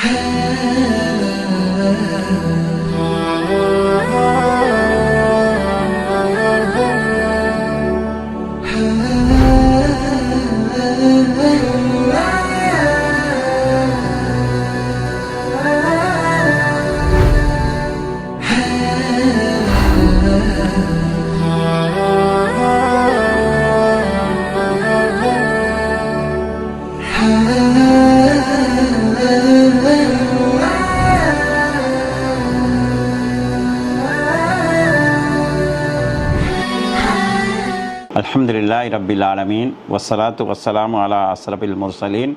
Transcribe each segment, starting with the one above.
Hey. அலமதுல்லா ரப்பில் ஆலமீன். வஸ்ஸலாத்து வசலாம் அலா அஸ்ரபில் முர்சலீன்.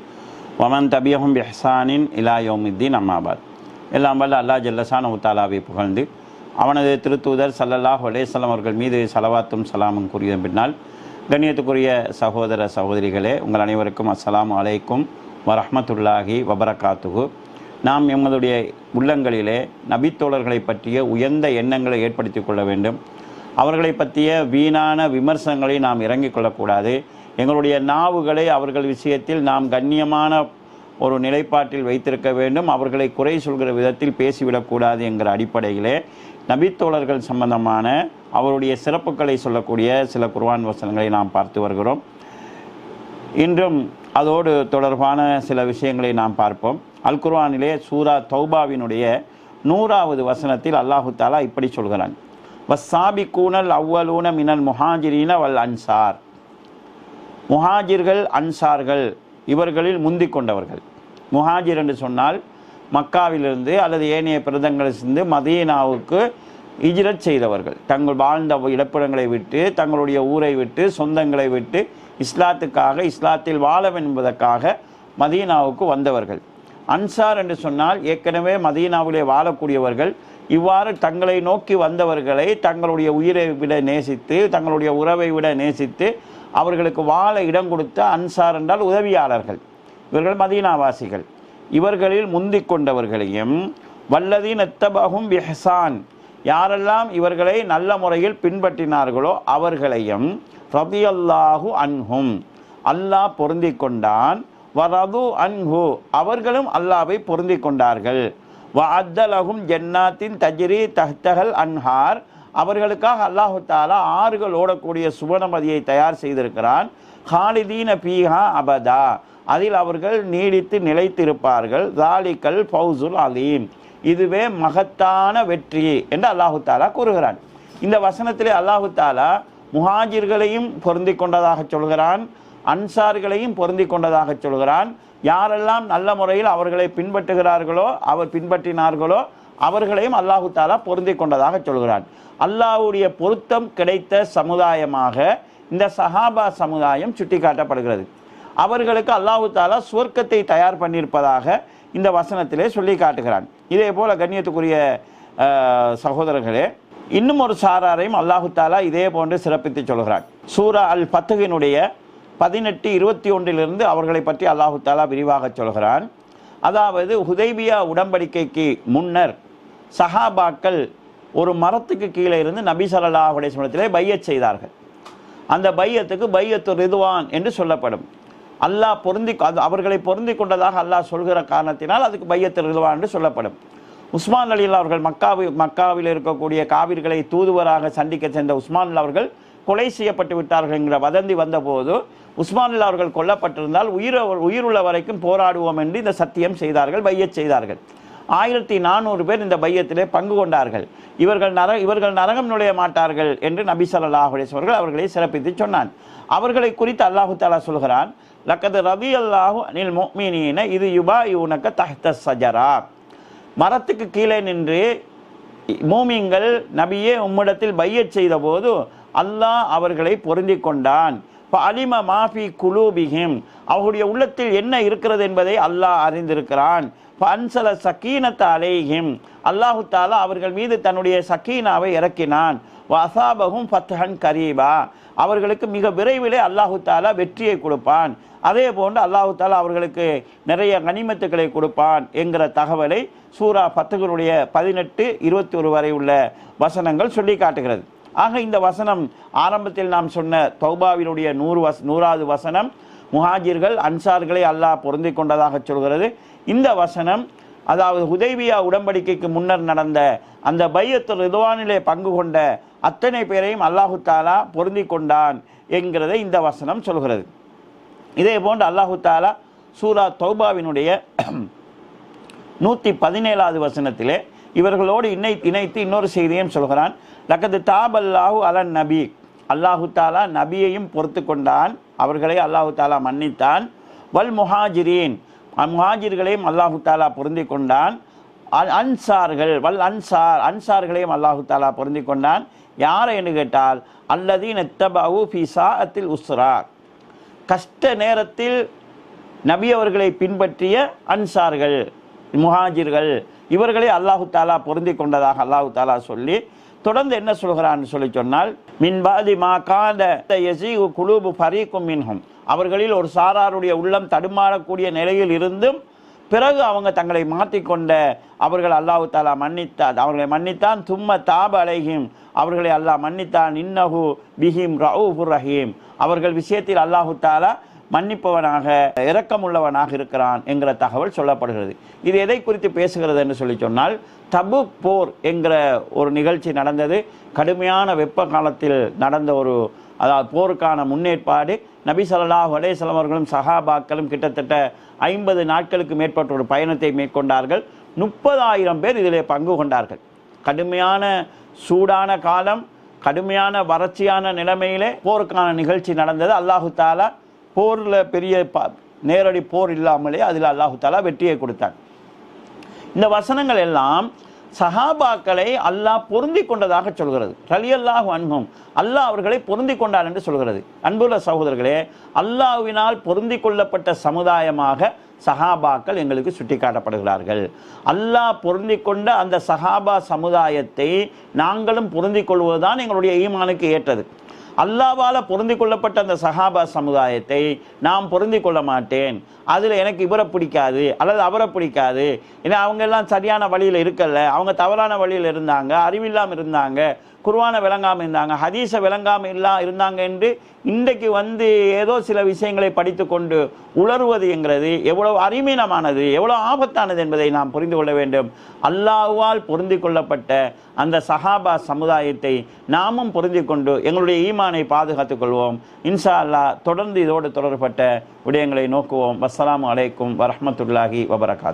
வமன் தபியஹும் பெஹசானின் இலா யோமுத்தீன் அம்மாபாத் எல்லாம் வல்ல அல்லாஹ் ஜல்லசான உத்தாலாவை புகழ்ந்து அவனது திருத்தூதர் சல்லல்லாஹ் அலேசல்லாம் அவர்கள் மீது சலவாத்தும் சலாமும் கூறிய பின்னால் கண்ணியத்துக்குரிய சகோதர சகோதரிகளே உங்கள் அனைவருக்கும் அஸ்லாம் அலைக்கும் வரஹமத்துல்லாஹி வபரகாத்துகு நாம் எங்களுடைய உள்ளங்களிலே நபித்தோழர்களை பற்றிய உயர்ந்த எண்ணங்களை ஏற்படுத்தி கொள்ள வேண்டும். அவர்களை பற்றிய வீணான விமர்சனங்களை நாம் இறங்கிக் கொள்ளக்கூடாது. எங்களுடைய நாவுகளை அவர்கள் விஷயத்தில் நாம் கண்ணியமான ஒரு நிலைப்பாட்டில் வைத்திருக்க வேண்டும். அவர்களை குறை சொல்கிற விதத்தில் பேசிவிடக்கூடாது என்கிற அடிப்படையிலே நபித்தோழர்கள் சம்பந்தமான அவருடைய சிறப்புகளை சொல்லக்கூடிய சில குர்வான் வசனங்களை நாம் பார்த்து வருகிறோம். இன்றும் அதோடு தொடர்பான சில விஷயங்களை நாம் பார்ப்போம். அல் குர்வானிலே சூரா தௌபாவினுடைய நூறாவது வசனத்தில் அல்லாஹு தாலா இப்படி சொல்கிறான். வஸ்ஸாபி கூனல் அவ்வலூன மினல் முஹாஜிரீன வல் அன்சார். முஹாஜிர்கள் அன்சார்கள் இவர்களில் முந்திக் கொண்டவர்கள். முஹாஜிர் என்று சொன்னால் மக்காவிலிருந்து அல்லது ஏனைய பிரதங்களிலிருந்து மதீனாவுக்கு இஜிரத் செய்தவர்கள். தங்கள் வாழ்ந்த இடப்பிடங்களை விட்டு தங்களுடைய ஊரை விட்டு சொந்தங்களை விட்டு இஸ்லாத்துக்காக இஸ்லாத்தில் வாழ என்பதற்காக மதீனாவுக்கு வந்தவர்கள். அன்சார் என்று சொன்னால் ஏற்கனவே மதீனாவிலே வாழக்கூடியவர்கள். இவ்வாறு தங்களை நோக்கி வந்தவர்களை தங்களுடைய உயிரை விட நேசித்து தங்களுடைய உறவை விட நேசித்து அவர்களுக்கு வாழ இடம் கொடுத்த அன்சார் என்றால் உதவியாளர்கள். இவர்கள் மதீனாவாசிகள். இவர்களில் முந்திக் கொண்டவர்களையும் வல்லதீன் எத்தபகும் பிஹசான் யாரெல்லாம் இவர்களை நல்ல முறையில் பின்பற்றினார்களோ அவர்களையும் ரபியல்லாஹு அன்ஹும் அல்லாஹ் பொருந்தி கொண்டான். வரது அன்ஹு அவர்களும் அல்லாவை பொருந்தி கொண்டார்கள். வ அத்தலகும் ஜன்னாத்தின் தஜ்ரி தஹ்தஹல் அன்ஹார். அவர்களுக்காக அல்லாஹு தாலா ஆறுகள் ஓடக்கூடிய சுவனமதியை தயார் செய்திருக்கிறான். ஹாலிதீன பீஹா அபதா. அதில் அவர்கள் நீடித்து நிலைத்திருப்பார்கள். தாலிக்கல் ஃபவுசுல் அலீம். இதுவே மகத்தான வெற்றி என்று அல்லாஹு தாலா கூறுகிறான். இந்த வசனத்திலே அல்லாஹு தாலா முஹாஜிர்களையும் பொருந்தி கொண்டதாக சொல்கிறான். அன்சார்களையும் பொருந்தி கொண்டதாக சொல்கிறான். யாரெல்லாம் நல்ல முறையில் அவர்களை பின்பற்றுகிறார்களோ அவர் பின்பற்றினார்களோ அவர்களையும் அல்லாஹு தாலா பொருந்தி கொண்டதாக சொல்கிறான். அல்லாஹுடைய பொருத்தம் கிடைத்த சமுதாயமாக இந்த சஹாபா சமுதாயம் சுட்டிக்காட்டப்படுகிறது. அவர்களுக்கு அல்லாஹு தாலா சுவர்க்கத்தை தயார் பண்ணியிருப்பதாக இந்த வசனத்திலே சொல்லி காட்டுகிறான். இதே போல கண்ணியத்துக்குரிய சகோதரர்களே இன்னும் ஒரு சாராரையும் அல்லாஹு தாலா இதே போன்று சிறப்பித்து சொல்கிறான். சூரா அல் பத்துகினுடைய பதினெட்டு இருபத்தி ஒன்றிலிருந்து அவர்களை பற்றி அல்லாஹு தாலா விரிவாக சொல்கிறான். அதாவது ஹுதைபியா உடன்படிக்கைக்கு முன்னர் சஹாபாக்கள் ஒரு மரத்துக்கு கீழே இருந்து நபி ஸல்லல்லாஹு அலைஹி பையச் செய்தார்கள். அந்த பையத்துக்கு பையத்து ரிதுவான் என்று சொல்லப்படும். அல்லாஹ் பொருந்தி அது அவர்களை பொருந்தி கொண்டதாக அல்லாஹ் சொல்கிற காரணத்தினால் அதுக்கு பையத்து ரிதுவான் என்று சொல்லப்படும். உஸ்மான் அலி அவர்கள் மக்காவி மக்காவில் இருக்கக்கூடிய காவிர்களை தூதுவராக சந்திக்க சென்ற உஸ்மான் அவர்கள் கொலை செய்யப்பட்டு விட்டார்கள் என்கிற வதந்தி வந்தபோது உஸ்மானில் அவர்கள் கொல்லப்பட்டிருந்தால் உயிர் உயிருள்ள வரைக்கும் போராடுவோம் என்று இந்த சத்தியம் செய்தார்கள் பையச் செய்தார்கள். ஆயிரத்தி நானூறு பேர் இந்த பையத்திலே பங்கு கொண்டார்கள். இவர்கள் நர இவர்கள் நரகம் நுழைய மாட்டார்கள் என்று நபி ஸல்லல்லாஹு அவர்கள் அவர்களை சிறப்பித்து சொன்னான். அவர்களை குறித்து அல்லாஹு தாலா சொல்கிறான் லக்கது ரவி அல்லாஹு அனில் முஃமினீன இது யுபா யூனக்க தஹ்த சஜரா மரத்துக்கு கீழே நின்று மூமிங்கள் நபியே உம்மிடத்தில் பையச் செய்தபோது அல்லாஹ் அவர்களை பொருந்தி கொண்டான். அலிம மாஃபி குலூபிஹிம் அவர்களுடைய உள்ளத்தில் என்ன இருக்கிறது என்பதை அல்லாஹ் அறிந்திருக்கிறான். அன்சல சக்கீனத்த அலைஹிம் அல்லாஹு தாலா அவர்கள் மீது தன்னுடைய சக்கீனாவை இறக்கினான். வசாபகும் ஃபத்ஹன் கரீபா. அவர்களுக்கு மிக விரைவிலே அல்லாஹு தாலா வெற்றியை கொடுப்பான். அதே போன்று அல்லாஹு தாலா அவர்களுக்கு நிறைய கனிமத்துக்களை கொடுப்பான் என்கிற தகவலை சூரா பத்துகளுடைய பதினெட்டு இருபத்தி ஒரு வரை உள்ள வசனங்கள் சொல்லி காட்டுகிறது. ஆக இந்த வசனம் ஆரம்பத்தில் நாம் சொன்ன தௌபாவினுடைய நூறு வஸ் நூறாவது வசனம் முஹாஜிர்கள் அன்சார்களை அல்லாஹ் பொருந்தி கொண்டதாக சொல்கிறது. இந்த வசனம் அதாவது ஹுதைபியா உடன்படிக்கைக்கு முன்னர் நடந்த அந்த பையத்து ரிதுவானிலே பங்கு கொண்ட அத்தனை பேரையும் அல்லாஹு தாலா பொருந்தி கொண்டான் என்கிறதை இந்த வசனம் சொல்கிறது. இதே போன்று அல்லாஹு தாலா சூரா தௌபாவினுடைய நூற்றி பதினேழாவது வசனத்திலே இவர்களோடு இணை இணைத்து இன்னொரு செய்தியும் சொல்கிறான். லக்கது தாபல்லாஹு அலன் நபி. அல்லாஹு தாலா நபியையும் பொறுத்து கொண்டான். அவர்களை அல்லாஹு தாலா மன்னித்தான். வல் முஹாஜிரீன். முஹாஜிர்களையும் அல்லாஹு தாலா பொருந்தி கொண்டான். அல் அன்சார்கள் வல் அன்சார். அன்சார்களையும் அல்லாஹு தாலா பொருந்தி கொண்டான். யாரை என்று கேட்டால் அல்லதீன் எத்தபவு ஃபிசா அத்தில் உஸ்ரா. கஷ்ட நேரத்தில் நபி அவர்களை பின்பற்றிய அன்சார்கள் முஹாஜிர்கள் இவர்களை அல்லாஹு தாலா பொருந்தி கொண்டதாக அல்லாஹு தாலா சொல்லி தொடர்ந்து என்ன சொல்கிறான்னு சொல்லி சொன்னால் மின்பாதி மா காத யசீகு குழுபு ஃபரீக்கும் மின்ஹும். அவர்களில் ஒரு சாராருடைய உள்ளம் தடுமாறக்கூடிய நிலையில் இருந்தும் பிறகு அவங்க தங்களை மாற்றிக்கொண்ட அவர்கள் அல்லாஹு தாலா மன்னித்தார். அவர்களை மன்னித்தான் தும்ம தாப அலைஹிம். அவர்களை அல்லாஹ் மன்னித்தான் இன்னஹு பிஹிம் ரவுஃபுர் ரஹீம். அவர்கள் விஷயத்தில் அல்லாஹு தாலா மன்னிப்பவனாக இரக்கமுள்ளவனாக இருக்கிறான் என்கிற தகவல் சொல்லப்படுகிறது. இது எதை குறித்து பேசுகிறது என்று சொல்லி சொன்னால் தபுக் போர் என்கிற ஒரு நிகழ்ச்சி நடந்தது. கடுமையான வெப்ப காலத்தில் நடந்த ஒரு அதாவது போருக்கான முன்னேற்பாடு. நபி ஸல்லல்லாஹு அலைஹி அவர்களும் சஹாபாக்களும் கிட்டத்தட்ட ஐம்பது நாட்களுக்கு மேற்பட்ட ஒரு பயணத்தை மேற்கொண்டார்கள். முப்பதாயிரம் பேர் இதில் பங்கு கொண்டார்கள். கடுமையான சூடான காலம் கடுமையான வறட்சியான நிலைமையிலே போருக்கான நிகழ்ச்சி நடந்தது. அல்லாஹு தாலா போரில் பெரிய ப நேரடி போர் இல்லாமலே அதில் அல்லாஹு தாலா வெற்றியை கொடுத்தார் இந்த வசனங்கள் எல்லாம் சஹாபாக்களை அல்லாஹ் பொருந்தி கொண்டதாக சொல்கிறது. ரலியல்லாஹு அன்பும் அல்லாஹ் அவர்களை பொருந்தி கொண்டார் என்று சொல்கிறது. அன்புள்ள சகோதரர்களே அல்லாஹ்வினால் பொருந்தி கொள்ளப்பட்ட சமுதாயமாக சஹாபாக்கள் எங்களுக்கு சுட்டிக்காட்டப்படுகிறார்கள். அல்லாஹ் பொருந்தி கொண்ட அந்த சஹாபா சமுதாயத்தை நாங்களும் பொருந்தி கொள்வதுதான் எங்களுடைய ஈமானுக்கு ஏற்றது. அல்லாவால் பொருந்தி கொள்ளப்பட்ட அந்த சஹாபா சமுதாயத்தை நாம் பொருந்தி கொள்ள மாட்டேன். அதில் எனக்கு இவரை பிடிக்காது அல்லது அவரை பிடிக்காது. ஏன்னா அவங்க எல்லாம் சரியான வழியில் இருக்கல. அவங்க தவறான வழியில் இருந்தாங்க அறிவில்லாமல் இருந்தாங்க குர்வானை விளங்காமல் இருந்தாங்க ஹதீஸை விளங்காமல் இல்லா இருந்தாங்க என்று இன்றைக்கு வந்து ஏதோ சில விஷயங்களை படித்து கொண்டு உளறுவது என்கிறது எவ்வளவு அறிமீனமானது எவ்வளோ ஆபத்தானது என்பதை நாம் புரிந்து கொள்ள வேண்டும். அல்லாஹ்வால் பொருந்தி கொள்ளப்பட்ட அந்த சஹாபா சமுதாயத்தை நாமும் பொருந்தி கொண்டு எங்களுடைய ஈமானை பாதுகாத்துக் கொள்வோம். இன்ஷா அல்லாஹ் தொடர்ந்து இதோடு தொடர்பட்ட விடயங்களை நோக்குவோம். வஸ்ஸலாமு அலைக்கும் வரமத்துல்லாஹி வபரகாத்.